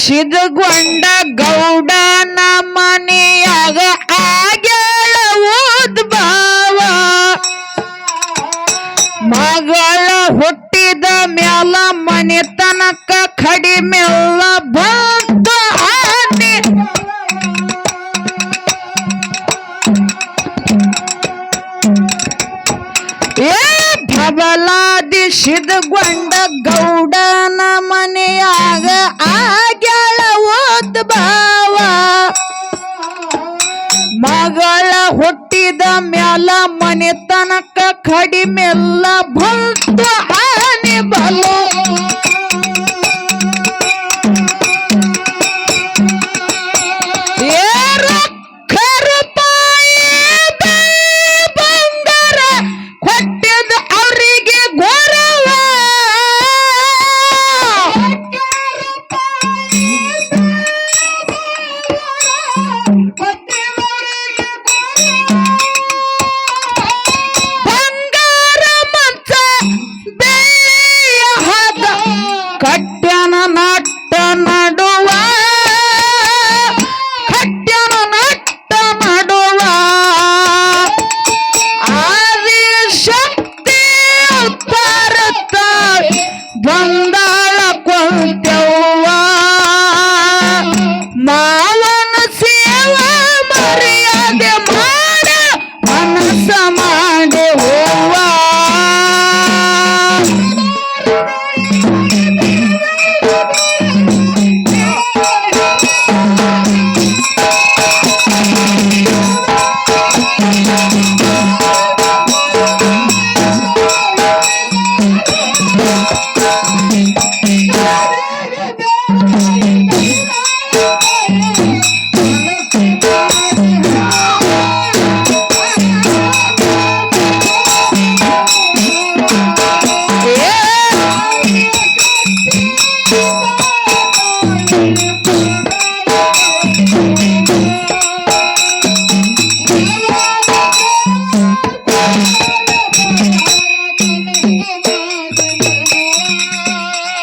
ಸಿದ್ಧಗೊಂಡ ಗೌಡನ ಮನೆಯಾಗ ಆಗ್ಯಾಳ ಭಾವ ಮಗಳ ಹುಟ್ಟಿದ ಮ್ಯಾಲ ಮನೆ ತನಕ ಕಡಿಮೆಲ್ಲ ಬಂತ ಏ ಬಬಲಾದಿ ಗೊಂಡ ಗೌಡನ ಮನೆಯಾಗ ಆಗ್ಯಾಳ ಭಾವ ಮಗಳ ಹುಟ್ಟಿದ ಮ್ಯಾಲ ಮನೆತನಕ ಕಡಿಮೆಲ್ಲ ಬಂತು ಆನೆ ಬಲು.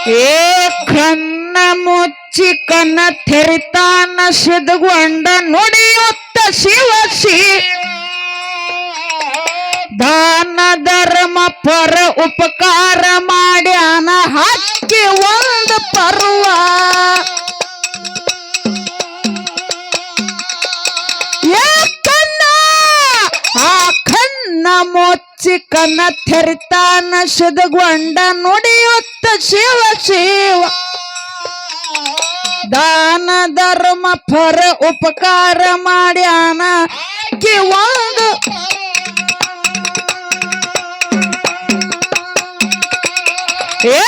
ಏ ಮುಚ್ಚಿ ಕನ್ನ ತೆರಿತಾನ ಸಿದ್ಧಗೊಂಡ ನುಡಿಯುತ್ತ ಶಿವ ಶಿ ದಾನ ಧರ್ಮ ಪರ ಉಪಕಾರ ಮಾಡ್ಯಾನ ಹಕ್ಕಿ ಒಂದು ಪರ್ವ. ಮುಚ್ಚಿ ಕನ್ನ ತೆರಿತಾನ ಸಿದ್ಧಗೊಂಡ ನುಡಿಯುತ್ತ ಶಿವ ಶಿವ. ದಾನ ಧರ್ಮ ಪರ ಉಪಕಾರ ಮಾಡ್ಯಾನ ಒಂದು. ಏ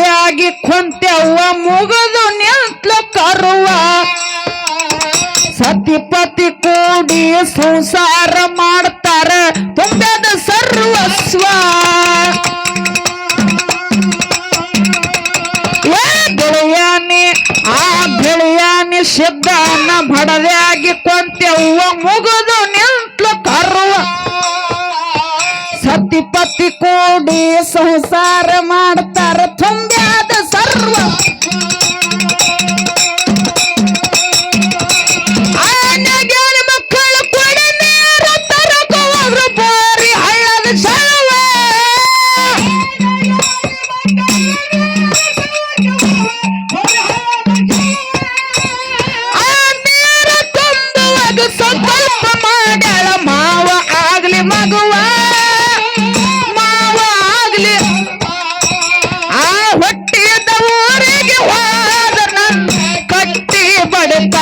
ಆಗಿ ಕುಂತ್ಯವ್ವ ಮುಗದು ನಿಂತ್ಲು ಕರುವ. ಸತಿಪತಿ ಕೂಡಿ ಸಂಸಾರ ಮಾಡ್ತಾರ, ತುಂಬದ ಸರ್ವಸ್ವ. ಗೆಳೆಯಾನಿ, ಆ ಗೆಳೆಯಾನಿ ಸಿದ್ಧನ ಬಡದಾಗಿ ಕುಂತ್ಯವ್ವ ಮುಗದು ನಿಂತ್ಲು ಕರುವ. ಸತಿಪತಿ ಕೂಡಿ ಸಂಸಾರ ಮಾಡ್ತಾರೆ கொடுப்ப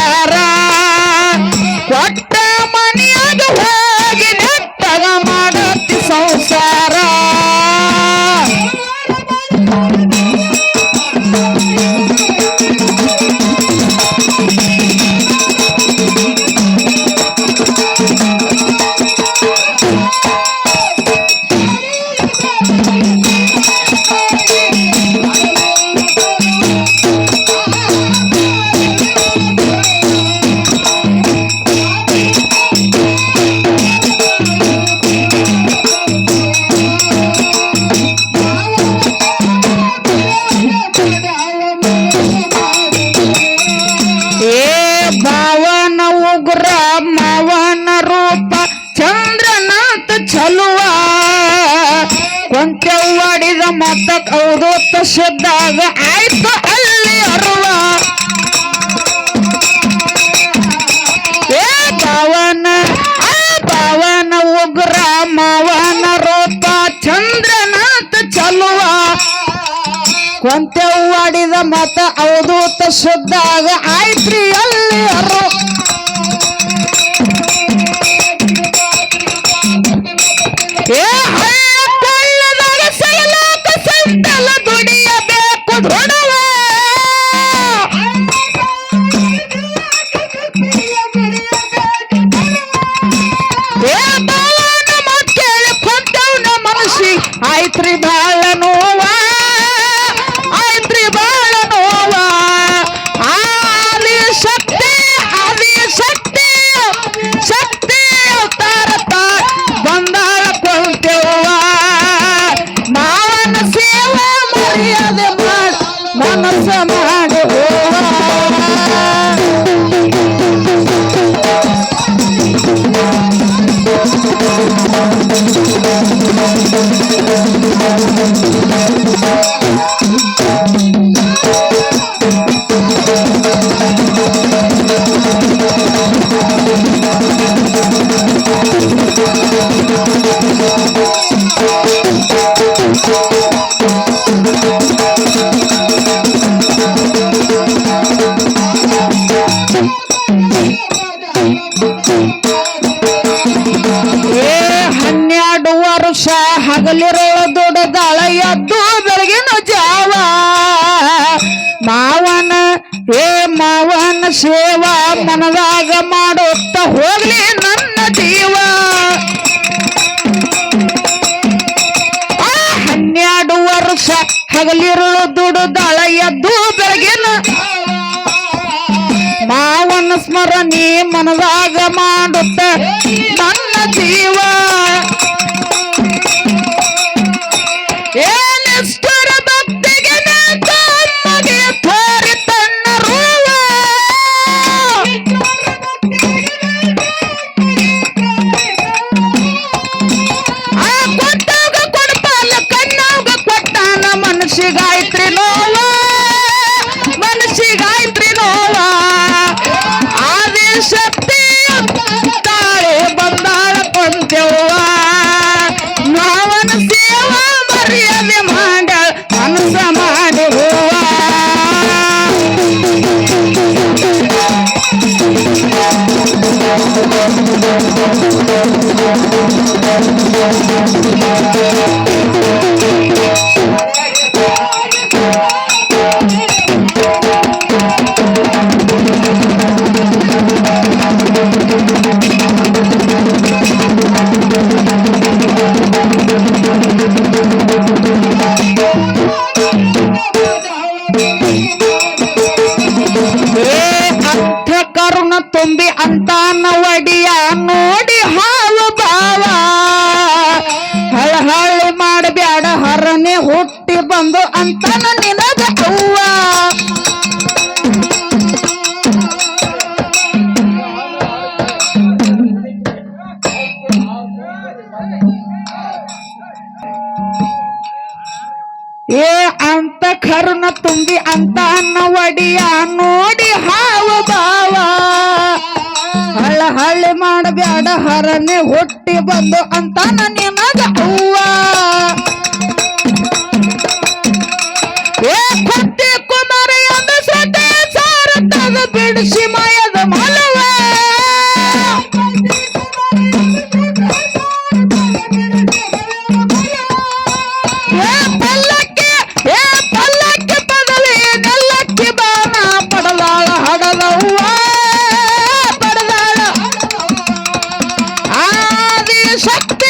ಮತ ಕೌದೂತ ಶುದ್ಧಾಗ ಆಯ್ತು, ಅಲ್ಲಿ ಅರುವ. ಏ ಪವನ ಆ ಪವನ ಉಗ್ರ ಮಾವನ ರೂಪ, ಚಂದ್ರನಾಥ ಚಲುವ. ಕೊಂತೆ ಆಡಿದ ಮತ ಅವಧೂತ ಶುದ್ಧಾಗ ಆಯ್ತ್ರಿ ভাই ಹಗಲಿರುಳು ದುಡುದಾಳ ಎದ್ದು ಬೆಳಗಿನ ಮಾವನ ಸ್ಮರಣೆ ಮನದಾಗ ಮಾಡುತ್ತ ನನ್ನ ಜೀವ. ಕರುಣ ತುಂಬಿ ಅಂತ ಒಡಿಯ ನೋಡಿ ಹಾವು ಬಾವ ಹಳ್ಳ ಹಳ್ಳಿ ಮಾಡಬೇಡ ಹರನೆ ಹುಟ್ಟಿ ಬಂದು ಅಂತ ನಿಮಗ থাকতে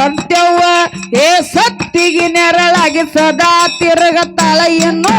ಸತ್ಯವ್ವ ಏ ಸತ್ತಿಗೆ ನೆರಳಾಗಿ ಸದಾ ತಿರುಗ ಇನ್ನು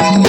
Thank you.